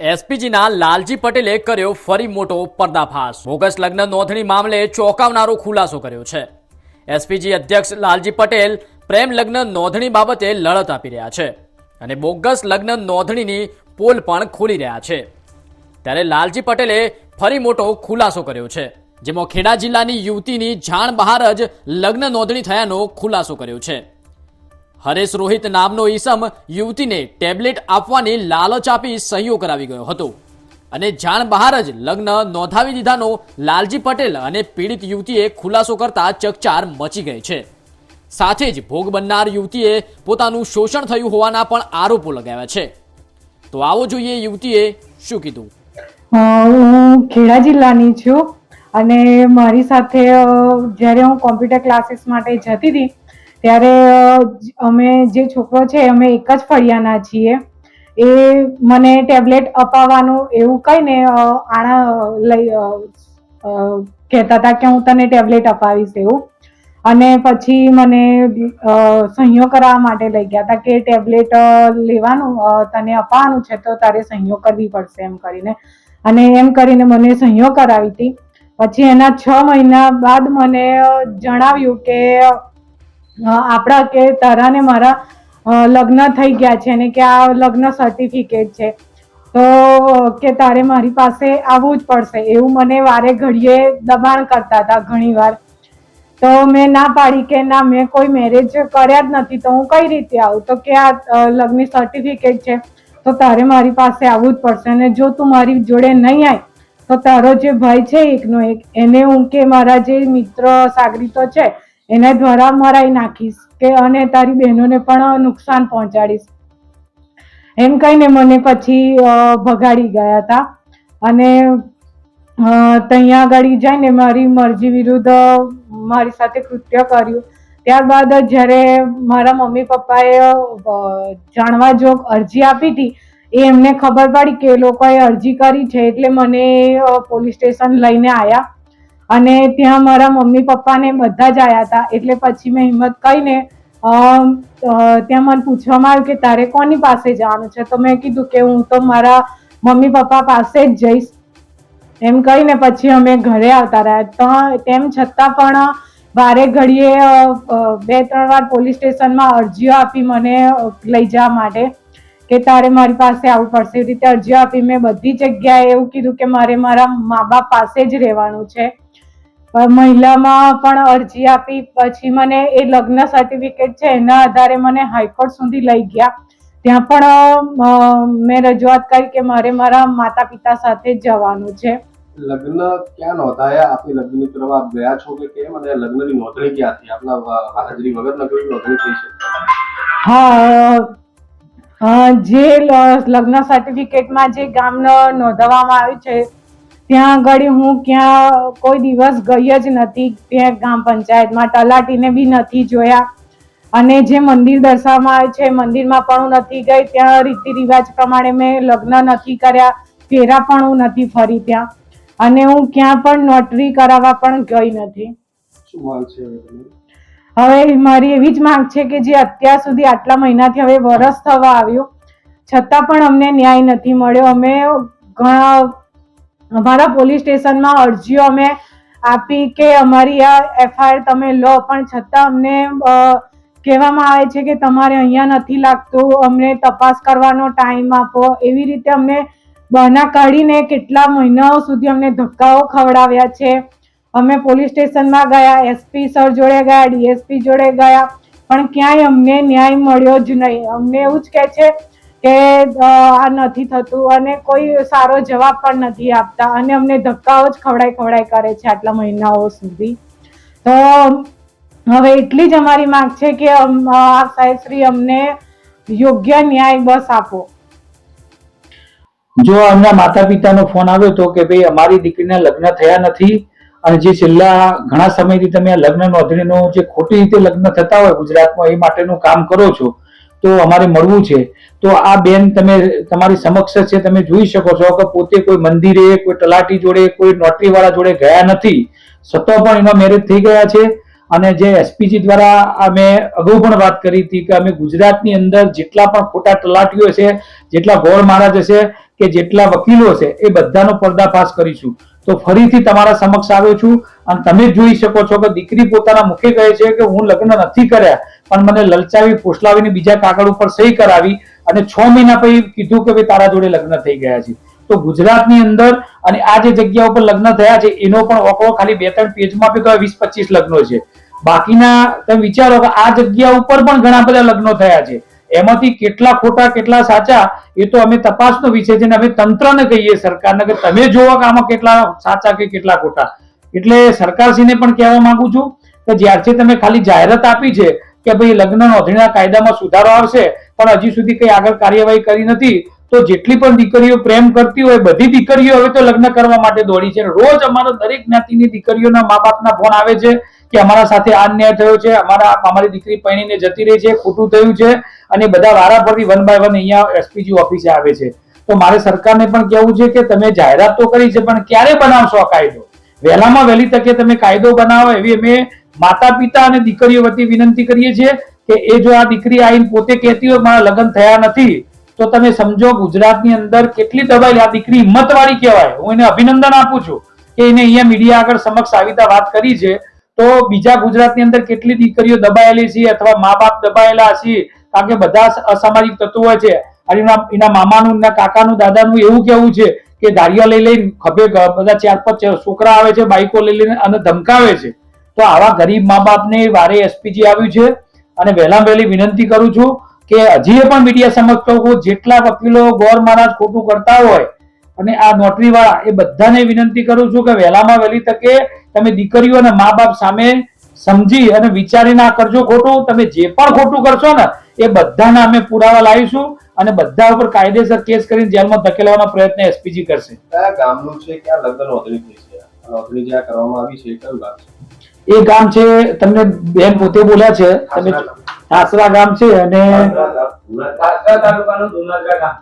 એસપીજીના લાલજી પટેલે કર્યો ફરી મોટો પર્દાફાશ. બોગસ લગ્ન નોંધણી મામલે ચોંકાવનારો ખુલાસો કર્યો છે. એસપીજી અધ્યક્ષ લાલજી પટેલ પ્રેમ લગ્ન નોંધણી બાબતે લડત આપી રહ્યા છે અને બોગસ લગ્ન નોંધણીની પોલ પણ ખોલી રહ્યા છે. ત્યારે લાલજી પટેલે ફરી મોટો ખુલાસો કર્યો છે, જેમાં ખેડા જિલ્લાની યુવતીની જાણ બહાર જ લગ્ન નોંધણી થયાનો ખુલાસો કર્યો છે. હરેશ રોહિત નામનો ઈસમ યુવતીને ટેબ્લેટ આપવાની લાલચ આપી સહીઓ કરાવી ગયો હતો. અને જાણ બહાર જ લગ્ન નોંધાવી દીધાનો લાલજી પટેલ અને પીડિત યુવતીએ ખુલાસો કરતા ચકચાર મચી ગઈ છે. સાથે જ ભોગ બનનાર યુવતીએ પોતાનું શોષણ થયું હોવાના પણ આરોપો લગાવ્યા છે. તો આવો જોઈએ યુવતીએ શું કીધું? હું ખેડા જિલ્લાની છું અને મારી સાથે જ્યારે હું કોમ્પ્યુટર ક્લાસીસ માટે જતી હતી ત્યારે અમે જે છોકરો છે અમે એક જ ફળિયાના છીએ. એ મને ટેબ્લેટ અપાવવાનું એવું કહીને આણા લઈ કહેતા હતા કે હું તને ટેબ્લેટ અપાવીશ એવું. અને પછી મને અ, સહીઓ કરાવવા માટે લઈ ગયા હતા કે ટેબ્લેટ લેવાનું તને અપાવવાનું છે તો તારે સહીઓ કરવી પડશે એમ કરીને. અને એમ કરીને મને સહીઓ કરાવી હતી. પછી એના છ મહિના બાદ મને જણાવ્યું કે આપણા કે તારા ને મારા લગ્ન થઈ ગયા છે ને કે આ લગ્ન સર્ટિફિકેટ છે. તો, કે તારે મારી પાસે આવવું જ પડશે. એવું મને વારે ઘડીએ દબાણ કરતા હતા ઘણીવાર તો મેં ના પાડી કે ના, મેં કોઈ મેરેજ કર્યા જ નથી. તો હું કઈ રીતે આવું? તો કે આ લગ્ન સર્ટિફિકેટ છે. તો તારે મારી પાસે આવવું જ પડશે. અને જો તું મારી જોડે નહીં આવી તો તારો જે ભાઈ છે એકનો એક, એને હું કે મારા જે મિત્ર સાગરીતો છે એના દ્વારા મરાઈ નાખીશ કે અને તારી બહેનોને પણ નુકસાન પહોંચાડીશ. એમ કહીને મને પછી ભગાડી ગયા હતા. અને ત્યાં આગળ જઈને મારી મરજી વિરુદ્ધ મારી સાથે કૃત્ય કર્યું. ત્યારબાદ જ્યારે મારા મમ્મી પપ્પાએ જાણવા જોગ અરજી આપી હતી, એ એમને ખબર પડી કે એ લોકોએ અરજી કરી છે એટલે મને પોલીસ સ્ટેશન લઈને આવ્યા અને ત્યાં મારા મમ્મી પપ્પાને બધા જ આવ્યા હતા. એટલે પછી મેં હિંમત કહીને ત્યાં મને પૂછવામાં આવ્યું કે તારે કોની પાસે જવાનું છે? તો મેં કીધું કે હું તો મારા મમ્મી પપ્પા પાસે જ જઈશ. એમ કહીને પછી અમે ઘરે આવતા રહ્યા. તો તેમ છતાં પણ વારે ઘડીએ બે, ત્રણ વાર પોલીસ સ્ટેશનમાં અરજીઓ આપી મને લઈ જવા માટે કે તારે મારી પાસે આવવું પડશે. એવી રીતે અરજીઓ આપી મેં બધી જગ્યાએ એવું કીધું કે મારે મારા મા બાપ પાસે જ રહેવાનું છે. મહિલામાં પણ અરજી આપી પછી મને એ લગ્ન સર્ટિફિકેટ છે એના આધારે મને હાઈકોર્ટ સુધી લઈ ગયા. ત્યાં પણ મેં રજૂઆત કરી કે મારે મારા માતા પિતા સાથે જવાનું છે. લગ્ન ક્યાં નોંધાયા? આપની લગ્ન કરવા આપ ગયા છો કે કેમ? અને લગ્નની નોંધણી ક્યાંથી? આપના હાજરી વગર લગ્નની નોંધણી થઈ છે? હા જે લગ્ન સર્ટિફિકેટમાં જે ગામ નોંધવામાં આવ્યું છે ત્યાં આગળ હું ક્યાં કોઈ દિવસ ગઈ જ નથી ત્યાં ગામ પંચાયતમાં તલાટીને બી નથી જોયા. અને જે મંદિર દર્શાવવામાં આવે છે મંદિરમાં પણ હું નથી ગઈ. ત્યાં રીતિ રિવાજ પ્રમાણે મેં લગ્ન નથી કર્યા ફેરા પણ હું નથી ફરી ત્યાં. અને હું ક્યાં પણ નોટરી કરાવવા પણ ગઈ નથી. હવે મારી એવી જ માંગ છે કે જે અત્યાર સુધી આટલા મહિનાથી હવે વરસ થવા આવ્યું. છતાં પણ અમને ન્યાય નથી મળ્યો. અમે ઘણા અમારા પોલીસ સ્ટેશનમાં અરજીઓ અમે આપી કે અમારી આ એફઆઈઆર તમે લો, પણ છતાં અમને કહેવામાં આવે છે કે તમારે અહીંયા નથી લાગતું. અમને તપાસ કરવાનો ટાઈમ આપો. એવી રીતે અમને બહાના કાઢીને કેટલા મહિનાઓ સુધી અમને ધક્કાઓ ખવડાવ્યા છે. અમે પોલીસ સ્ટેશનમાં ગયા એસપી સર જોડે ગયા ડીએસપી જોડે ગયા, પણ ક્યાંય અમને ન્યાય મળ્યો જ નહીં. અમને એવું જ કહે છે કે આ નથી થતું અને કોઈ સારો જવાબ પણ નથી આપતા અને અમને ધક્કાઓ જ ખવડાઈ ખવડાઈ કરે છે આટલા મહિનાઓ સુધી. તો હવે એટલી જ અમારી માંગ છે કે અમ, આ સાહેબશ્રી અમને યોગ્ય ન્યાય બસ આપો. જો એમના માતા પિતાનો ફોન આવ્યો હતો કે ભાઈ અમારી દીકરીના લગ્ન થયા નથી અને જે છેલ્લા ઘણા સમયથી તમે આ લગ્ન નોંધણીનો જે ખોટી રીતે લગ્ન થતા હોય ગુજરાતમાં એ માટેનું કામ કરો છો તો અમારે મળવું છે. તો આ બેન તમે, તમારી સમક્ષ છે, તમે જોઈ શકો છો કે પોતે કોઈ મંદિરે, કોઈ તલાટી જોડે, કોઈ નોટરી વાળા જોડે ગયા નથી. છતાં પણ એમાં મેરેજ થઈ ગયા છે અને જે એસપીજી દ્વારા અમે અગાઉ પણ વાત કરી હતી કે અમે ગુજરાતની અંદર જેટલા પણ ખોટા તલાટીઓ છે, જેટલા ગોળ મહારાજ હશે કે જેટલા વકીલો છે એ બધાનો પર્દાફાશ કરીશું. તો ફરીથી તમારા સમક્ષ આવ્યો છું અને તમે જોઈ શકો છો કે દીકરી પોતાના મુખે કહે છે કે હું લગ્ન નથી કર્યા, પણ મને લલચાવી ફોસલાવીને બીજા કાગળ ઉપર સહી કરાવી અને છ મહિના પછી કીધું કે ભાઈ તારા જોડે લગ્ન થઈ ગયા છે. તો ગુજરાતની અંદર અને આ જે જગ્યા ઉપર લગ્ન થયા છે, એનો પણ ઓકળો ખાલી બે ત્રણ પેજમાં આપ્યો તો વીસ પચીસ લગ્નો છે. બાકીના તમે વિચારો કે આ જગ્યા ઉપર પણ ઘણા બધા લગ્નો થયા છે. એમાંથી કેટલા ખોટા, કેટલા સાચા, એ તો અમે તપાસનો વિષય છે ને અમે તંત્રને કહીએ સરકારને કે તમે જોવો કે આમાં કેટલા સાચા કે કેટલા ખોટા. એટલે સરકારશ્રીને પણ કહેવા માંગુ છું કે જ્યારથી તમે ખાલી જાહેરાત આપી છે કે ભાઈ લગ્ન નોંધણીના કાયદામાં સુધારો આવશે, પણ હજી સુધી કઈ આગળ કાર્યવાહી કરી નથી, તો જેટલી પણ દીકરીઓ પ્રેમ કરતી હોય, બધી દીકરીઓ હવે તો લગ્ન કરવા માટે દોડી છે. રોજ અમારા દરેક જ્ઞાતિની દીકરીઓના મા બાપના ફોન આવે છે કે અમારા સાથે આ અન્યાય થયો છે, અમારા અમારી દીકરી પૈણીને જતી રહી છે, ખોટું થયું છે અને બધા વારાફરતી વન બાય વન અહીંયા એસપીજી ઓફિસે આવે છે. તો મારે સરકારને પણ કહેવું છે કે તમે જાહેરાત તો કરી છે, પણ ક્યારે બનાવશો આ કાયદો? વહેલામાં વહેલી તકે તમે કાયદો બનાવો એવી અમે માતા પિતા અને દીકરીઓ વતી વિનંતી કરીએ છીએ કે એ જો આ દીકરી આવીને પોતે કહેતી હોય, મારા લગ્ન થયા નથી તો તમે સમજો ગુજરાતની અંદર કેટલી દબાઈ આ દીકરી હિંમતવાળી કહેવાય. હું એને અભિનંદન આપું છું કે એને અહીંયા મીડિયા આગળ સમક્ષ આવી વાત કરી છે. તો બીજા ગુજરાતની અંદર કેટલી દીકરીઓ દબાયેલી છે અથવા મા બાપ દબાયેલા છે? કારણ કે બધા અસામાજિક તત્વો છે. અને એના મામાનું, એના કાકાનું, દાદાનું એવું કેવું છે કે ગાડીઓ લઈ લઈને ખભે બધા ચાર પાંચ છોકરા આવે છે, બાઈકો લઈ લઈને અને ધમકાવે છે. તો આવા ગરીબ મા બાપને વારે એસપીજી આવ્યું છે. અને વહેલા વહેલી વિનંતી કરું છું કે હજી પણ મીડિયા સમક્ષ કહું જેટલા વકીલો ગોર મહારાજ ખોટું કરતા હોય અને આ નોટરી વાળા એ બધાને વિનંતી કરું છું કે વહેલામાં વહેલી તકે તમે દીકરીઓ અને મા બાપ સામે સમજી અને વિચારી ના કરજો ખોટું. તમે જે પણ ખોટું કરશો ને એ બધાના અમે પુરાવા લાવીશું અને બધા ઉપર કાયદેસર કેસ કરીને જેલમાં ધકેલવાનો પ્રયત્ન એસપીજી કરશે. કયા ગામનું છે? ક્યાં લગ્ન નોંધણી થઈ છે? આ નોંધણી જ્યાં કરવામાં આવી છે કયું ગામ છે? એ ગામ છે તમને બેન પોતે બોલ્યા છે તમે થાસરા ગામ. છે અને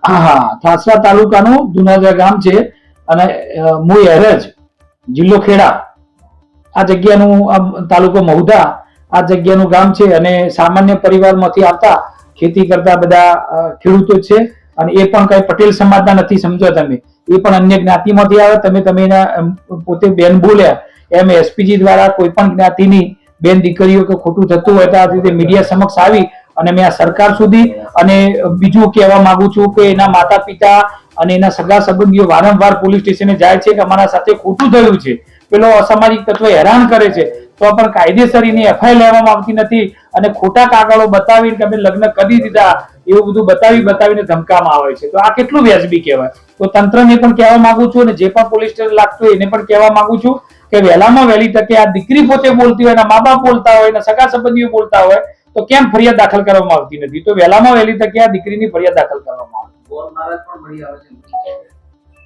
હા હા ઠાસરા તાલુકાનું દુનાજા ગામ છે અને મૂળ એરજ જિલ્લો ખેડા. આ જગ્યાનું તાલુકો મહુધા, આ જગ્યાનું ગામ છે અને સામાન્ય પરિવારમાંથી આવતા ખેતી કરતા બધા ખેડૂતો છે અને એ પણ કઈ પટેલ સમાજના નથી, સમજો તમે. એ પણ અન્ય જ્ઞાતિમાંથી આવે, તમે તમે એના પોતે બેન બોલ્યા. એમ એસપીજી દ્વારા કોઈ પણ જ્ઞાતિની બેન દીકરીઓ કે ખોટું થતું હોય તો આ મીડિયા સમક્ષ આવી અને મેં આ સરકાર સુધી અને બીજું કહેવા માંગુ છું કે એના માતા પિતા અને એના સગા સંબંધીઓ વારંવાર પોલીસ સ્ટેશને જાય છે કે અમારા સાથે ખોટું થયું છે. પેલો અસામાજિક તત્વ હેરાન કરે છે, તો પણ કાયદેસર એની એફઆઈ લેવામાં આવતી નથી અને ખોટા કાગળો બતાવીને કે અમે લગ્ન કરી દીધા, એવું બધું બતાવી બતાવીને ધમકામાં આવે છે. તો આ કેટલું વ્યાજબી કહેવાય? તો તંત્રને પણ કહેવા માંગુ છું અને જે પણ પોલીસ સ્ટેશન લાગતું હોય એને પણ કહેવા માંગુ છું કે વહેલામાં વહેલી તકે આ દીકરી પોતે બોલતી હોય, એના મા બાપ બોલતા હોય, એના સગા સંબંધીઓ બોલતા હોય, તો કેમ ફરિયાદ દાખલ કરવામાં આવતી નથી? તો વહેલામાં વહેલી તકે આ દીકરીની ફરિયાદ દાખલ કરવામાં આવે.